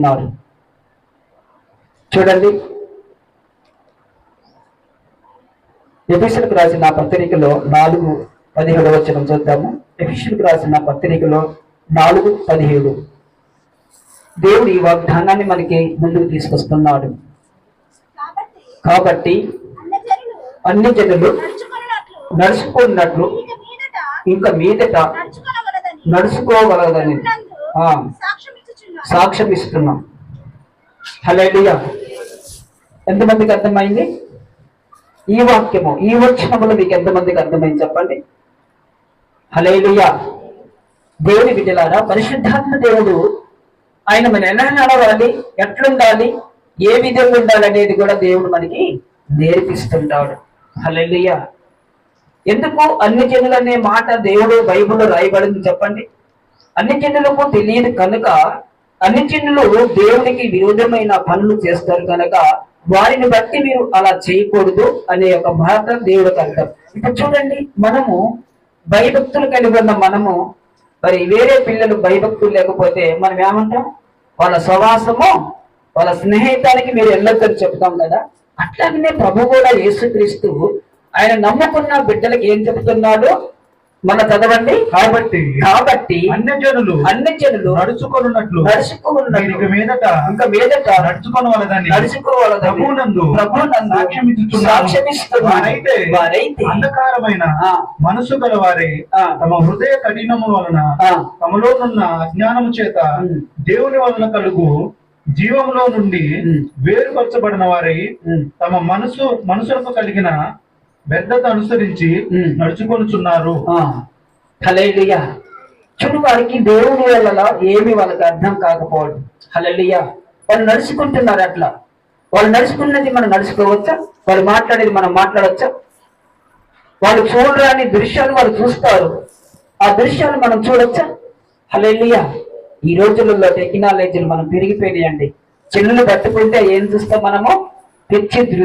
ఉన్నారు చూడండి. ఎఫీసులకు రాసిన పత్రికలో నాలుగు పదిహేడు వచ్చిన చూద్దాము. ఎఫీసులకు రాసిన పత్రికలో నాలుగు పదిహేడు. దేవుడు ఈ వాగ్దానాన్ని మనకి ముందుకు తీసుకొస్తున్నాడు. కాబట్టి అన్ని జనులు నడుచుకున్నట్లు ఇక మీదట నడుచుకోగలదని ఆ, సాక్ష్యం ఇస్తున్నాం. హలేలుయా ఎంతమందికి అర్థమైంది? ఈ వాక్యము ఈ వచనములు మీకు ఎంతమందికి అర్థమైంది చెప్పండి? హలేలుయా దేవుని బిడ్డలారా పరిశుద్ధాత్మ దేవుడు ఆయన మన ఎలా నడవాలి? ఎట్లుండాలి? ఏ విధంగా ఉండాలి అనేది కూడా దేవుడు మనకి నేర్పిస్తుంటాడు. హలేలుయా ఎందుకు? అన్ని జనులు అనే మాట దేవుడు బైబిల్లో రాయబడింది చెప్పండి? అన్ని జనులకు తెలియదు కనుక అన్ని దేవునికి విరోధమైన పనులు చేస్తారు కనుక వారిని బట్టి మీరు అలా చేయకూడదు అనే ఒక మాట దేవుడు అర్థం. ఇప్పుడు చూడండి మనము భయభక్తులు కలిగి ఉన్న మనము మరి వేరే పిల్లలు భయభక్తులు లేకపోతే మనం ఏమంటాం? వాళ్ళ స్వవాసము వాళ్ళ స్నేహితానికి మీరు వెళ్ళొద్దని చెప్తాం కదా? అట్లాగనే ప్రభు కూడా యేసుక్రీస్తు ఆయన నమ్ముకున్న బిడ్డలకి ఏం చెప్తున్నాడు? మన చదవండి కాబట్టి కాబట్టి అన్ని జనులు నడుచుకొనున్నట్లు నడుచుకున్నట్లు మీరు ఇక మీదట ఇంకా మీదట నడుచుకోవాలని. సాక్ష్యం ఇస్తున్నాను. వారైతే వారైతే అంధకారమైన. మనసు గలవారే ఆ. తమ హృదయ కఠినము వలన. తమలోనున్న అజ్ఞానము చేత. దేవుని వలన కలుగు జీవములో నుండి. వేరుపరచబడిన వారై. తమ మనసు మనసులకు కలిగిన వ్యర్థత అనుసరించి. నడుచుకొనుచున్నారు. ఆ, హల్లెలూయా. చూడు వారికి దేవుని వల్ల ఏమి వాళ్ళకి అర్థం కాకపోవడం. హల్లెలూయా. వాళ్ళు నడుచుకుంటున్నారు అట్లా. వాళ్ళు నడుచుకున్నది మనం నడుచుకోవచ్చా? వాళ్ళు మాట్లాడేది మనం మాట్లాడవచ్చా వాళ్ళు చూడరాని దృశ్యాలు వాళ్ళు చూస్తారు. ఆ దృశ్యాలు మనం చూడొచ్చా? హల్లెలూయా. ఈ రోజులలో టెక్నాలజీలు మనం పెరిగిపోయినాయండి. చెల్లులు పట్టుకుంటే ఏం చూస్తాం మనము? తెచ్చి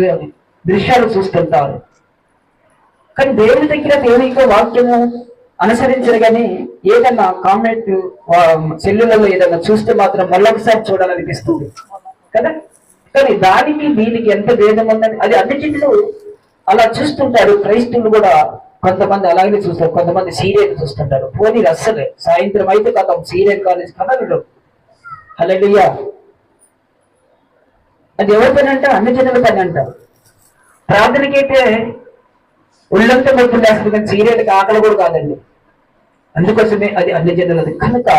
దృశ్యాలు చూస్తుంటారు. కానీ దేవుని దగ్గర దేవుని యొక్క వాక్యము అనుసరించరు కానీ ఏదన్నా కామెంట్ సెల్లులలో ఏదన్నా చూస్తే మాత్రం మళ్ళొకసారి చూడాలనిపిస్తుంది. కదా? కానీ దానికి దీనికి ఎంత భేదం ఉందని అది అన్ని అలా చూస్తుంటారు. క్రైస్తవులు కూడా కొంతమంది అలాగే చూస్తారు. కొంతమంది సీరియల్ చూస్తుంటారు. పోనీ అస్సలే. సాయంత్రం అయితే కథం. సీరియల్ కాలేజ్ కథలు. హలడియా అది ఎవరి పని అంట? అన్ని జనుల పని అంటారు ప్రార్థనకైతే ఒళ్ళంతా మొత్తం లేస్తుంది కానీ సీరియల్కి ఆకలి కూడా కాదండి. అందుకోసమే అది అన్ని జనులది. కనుక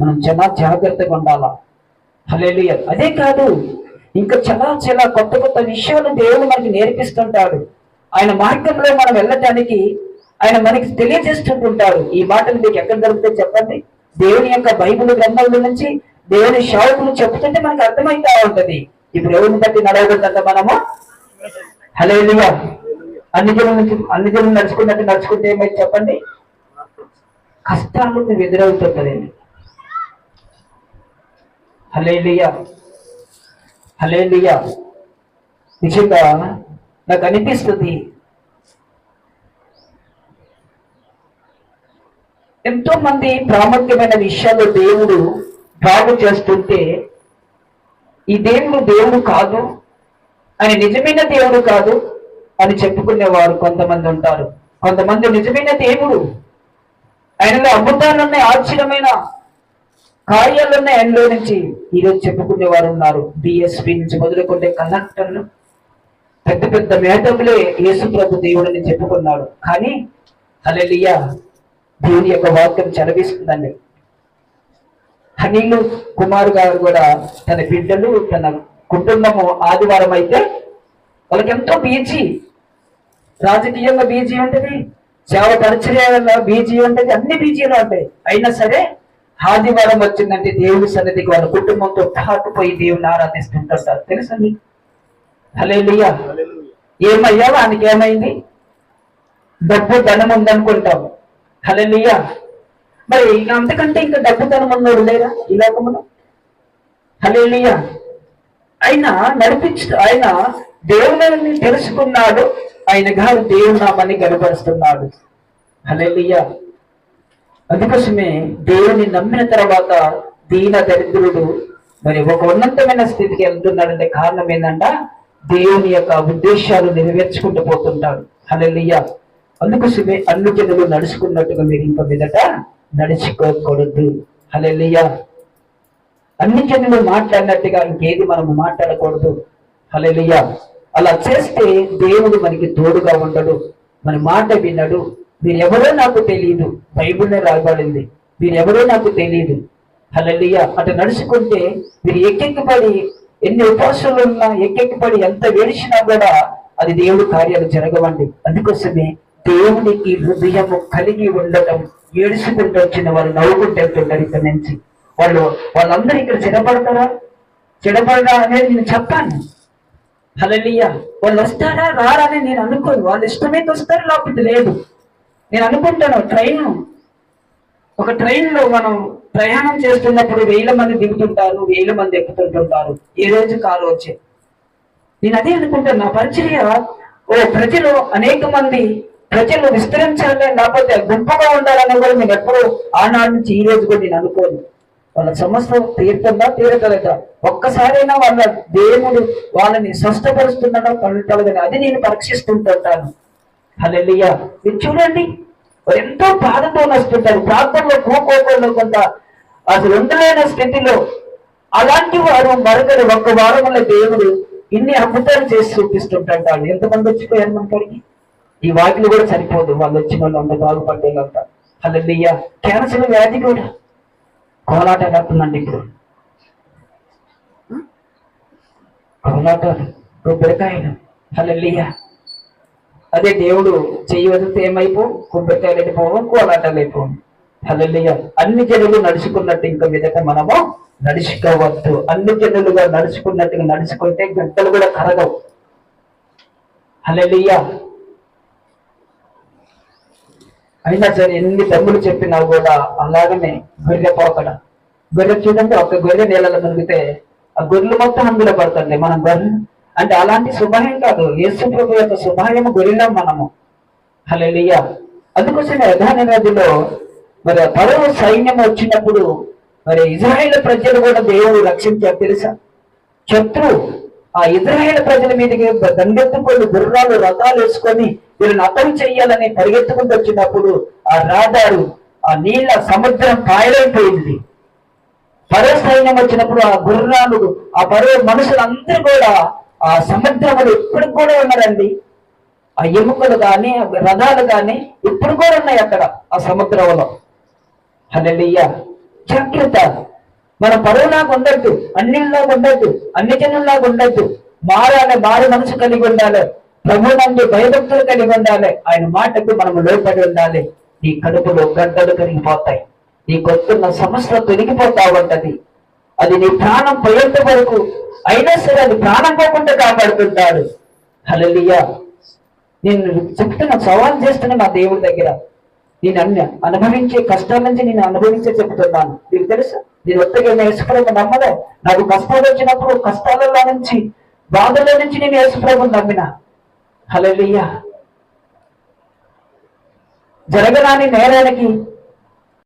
మనం చాలా జాగ్రత్తగా ఉండాలా. హలేలుయ అదే కాదు ఇంకా చాలా చాలా కొత్త కొత్త విషయాలు దేవుడు మనకి నేర్పిస్తుంటాడు. ఆయన మార్గంలో మనం వెళ్ళటానికి ఆయన మనకి తెలియజేస్తుంటుంటాడు. ఈ మాటలు మీకు ఎక్కడ దొరుకుతాయి చెప్పండి. దేవుని యొక్క బైబిల్ గ్రంథాల నుంచి దేవుని షావుకులు చెప్తుంటే మనకు అర్థమైతా ఉంటది. ఇప్పుడు ఎవరిని బట్టి నడవకూడదంట మనము? హలేలుయా అన్ని జనుల నుంచి అన్ని జనులు నడుచుకున్నట్టు నడుచుకుంటే ఏమైతే చెప్పండి? కష్టాలు నువ్వు కదండి హలేలియా హలేలియా నిజంగా నాకు అనిపిస్తుంది. ఎంతో మంది ప్రాముఖ్యమైన విషయాలు దేవుడు బాగు చేస్తుంటే ఈ దేవుడు దేవుడు కాదు అని నిజమైన దేవుడు కాదు అని చెప్పుకునేవారు కొంతమంది ఉంటారు. కొంతమంది నిజమైన దేవుడు. ఆయనలో అద్భుతాలున్నాయి ఆశ్చర్యమైన కార్యాలున్నాయి ఆయనలో నుంచి. ఈరోజు చెప్పుకునేవారు ఉన్నారు. బిఎస్పి నుంచి మొదలుకుంటే కలెక్టర్లు. పెద్ద పెద్ద మేధావులే యేసుప్రభు దేవుడిని దేవుడని చెప్పుకున్నాడు కానీ అలెలియ దేవుని యొక్క వాక్యం చదివిస్తుందండి. హనీలు కుమార్ గారు కూడా తన బిడ్డలు తన కుటుంబము ఆదివారం అయితే వాళ్ళకి ఎంతో పీచి రాజకీయంగా బీజీ ఉంటుంది సేవ పరిచర్యలో బీజీ ఉంటుంది అన్ని బీజీలు ఉంటాయి. అయినా సరే ఆదివారం వచ్చిందంటే దేవుని సన్నిధికి వాళ్ళ కుటుంబంతో పాటుపోయి దేవుని ఆరాధిస్తుంటారు తెలుసా మీకు? హల్లెలూయా. ఏమయ్యా వానికి ఏమైంది? డబ్బు ధనం ఉందనుకుంటాం. హల్లెలూయా. మరి అంతకంటే ఇంకా డబ్బు ధనం ఉన్నోడు లేరా ఈ లోకములో? హల్లెలూయా. ఆయన నడిపించు ఆయన దేవుని తెలుసుకున్నాడు ఆయనగా దేవుడు నామాన్ని కనపరుస్తున్నాడు హల్లెలూయా. అందుకోసమే దేవుని నమ్మిన తర్వాత దీన దరిద్రుడు మరి ఒక ఉన్నతమైన స్థితికి వెళ్తున్నాడంటే కారణం ఏంటంట దేవుని యొక్క ఉద్దేశాలు నెరవేర్చుకుంటూ పోతుంటాడు. హల్లెలూయా. అందుకోసమే అన్ని జనులు నడుచుకున్నట్టుగా మీరు ఇంక మీదట నడుచుకోకూడదు. హల్లెలూయా. అన్ని జనులు మాట్లాడినట్టుగా ఇంకేది మనము మాట్లాడకూడదు. హల్లెలూయా. అలా చేస్తే దేవుడు మనకి తోడుగా ఉండడు. మన మాట వినడు. మీరెవరో నాకు తెలియదు బైబిల్లో రాయబడింది. మీరెవరో నాకు తెలియదు హల్లెలూయా. అటు నడుచుకుంటే మీరు ఎక్కెక్కిపడి ఎన్ని ఉపవాసాలు ఉన్నా ఎక్కెక్కిపడి ఎంత వేడిచినా కూడా అది దేవుడి కార్యాలు జరగవండి. అందుకోసమే దేవునికి హృదయము కలిగి ఉండటం ఏడుచుకుంటూ వచ్చిన వాళ్ళు నవ్వుకుంటూ వెళ్తుంటారు ఇక్కడ నుంచి. వాళ్ళు వాళ్ళందరూ ఇక్కడ చెడపడతారా? చెడపడరా అనేది నేను చెప్పాను. హలలియ వాళ్ళు వస్తారా? రారా అని నేను అనుకోను. వాళ్ళు ఇష్టమైతే వస్తారు లేకపోతే లేదు. నేను అనుకుంటాను ట్రైన్. ఒక ట్రైన్లో మనం ప్రయాణం చేస్తున్నప్పుడు వేల మంది దిగుతుంటారు వేల మంది ఎక్కుతుంటుంటారు. ఏ రోజు కాలు వచ్చే. నేను అదే అనుకుంటాను నా పరిచర్య. ఓ ప్రజలు అనేక మంది ప్రజలు విస్తరించాలి లేకపోతే గుంపుగా ఉండాలని కూడా నేను ఎప్పుడూ ఆనాడు నుంచి ఈ రోజు కూడా నేను అనుకోను. వాళ్ళ సమస్య తీరుతుందా తీరగలదా ఒక్కసారైనా వాళ్ళ దేవుడు వాళ్ళని స్వస్థపరుస్తున్నాడో కలుగుతలేదని అది నేను పరీక్షిస్తుంటుంటాను. అలెలియ మీరు చూడండి ఎంతో బాధతో వస్తుంటారు ప్రాంతంలో కోకోకుండా కొంత అసలు ఉండలేని స్థితిలో అలాంటి వారు మరొకరు ఒక్క వారంలో దేవుడు ఇన్ని అద్భుతాలు చేసి చూపిస్తుంటాడు ఎంతమంది వచ్చిపోయారు మన కాడికి? ఈ వాటిలో కూడా సరిపోదు. వాళ్ళు వచ్చిన వాళ్ళు అంత బాగుపడ్డేలంట అలెలియ క్యాన్సర్ వ్యాధి కూడా. కోలాట కాస్తుందండి ఇప్పుడు. కోలాట కొబ్బరికాయలు హలెల్లియా. అదే దేవుడు చెయ్యి వదిలితే ఏమైపో? కొబ్బరికాయలు వెళ్ళిపోవు కోలాటాలు అయిపోవు హల్లెలూయా. అన్ని జనులు నడుచుకున్నట్టు ఇంకా మీదట మనము నడుచుకోవద్దు. అన్ని జనులుగా నడుచుకున్నట్టుగా నడుచుకుంటే గంటలు కూడా కరగవు. హల్లెలూయా. అయినా సరే ఎన్ని తమ్ముడు చెప్పినా కూడా అలాగనే గొర్రె పోకడ గొర్రె చూడండి ఒక గొర్రె నీళ్ళలో మునిగితే ఆ గొర్రెలు మొత్తం అందులో పడుతుంది మనం గొర్రె అంటే అలాంటి శుభాయం కాదు. యేసు ప్రభు యొక్క శుభాయం గొర్రెలం మనము. హలెలియ అందుకోసం యధాన నదిలో మరి పరవ సైన్యం వచ్చినప్పుడు మరి ఇజ్రాయేల్ ప్రజలు కూడా దేవుడు రక్షించారు తెలుసా? శత్రు ఆ ఇజ్రాయేల్ ప్రజల మీదకి దండెత్తుకొని గుర్రాలు రథాలు వేసుకొని వీళ్ళని అతం చెయ్యాలని పరిగెత్తుకుంటూ వచ్చినప్పుడు ఆ రాడారు ఆ నీళ్ళ సముద్రం పాయలైపోయింది పరో సైన్యం వచ్చినప్పుడు ఆ గుర్రాలు ఆ పరో మనుషులందరూ కూడా ఆ సముద్రంలో ఇప్పుడు కూడా ఉన్నారండి. ఆ ఎముకలు కానీ రథాలు కానీ ఇప్పుడు కూడా ఉన్నాయి అక్కడ ఆ సముద్రంలో హల్లెలూయా! జాగ్రత్త! మన పరువులాగా ఉండద్దు అన్నిలాగా ఉండద్దు అన్ని జనుల్లాగా ఉండద్దు. మారాలి మారు మనసు కలిగి ఉండాలి. ప్రభునందు భయభక్తులు కలిగి ఉండాలి ఆయన మాటకు మనం లోపడి ఉండాలి. నీ కడుపులో గడ్డలు కరిగిపోతాయి నీ కొత్తున్న సమస్య తొలగిపోతా ఉంటది. అది నీ ప్రాణం పోయేంత వరకు అయినా సరే అది ప్రాణం పోకుండా కాపాడుతుంటాడు. హలలియ నేను చెప్తున్న సవాల్ చేస్తున్నా నా దేవుడి దగ్గర. నేను అన్న అనుభవించే కష్టాల నుంచి నేను అనుభవించే చెప్తున్నాను. నీకు తెలుసు? నేను ఒత్తిగా యేసుప్రభు నమ్మలే నాకు కష్టాలు వచ్చినప్పుడు కష్టాలలో నుంచి బాధల నుంచి నేను యేసుప్రభు నమ్మిన. హల్లెలూయా జరగరాని నేరానికి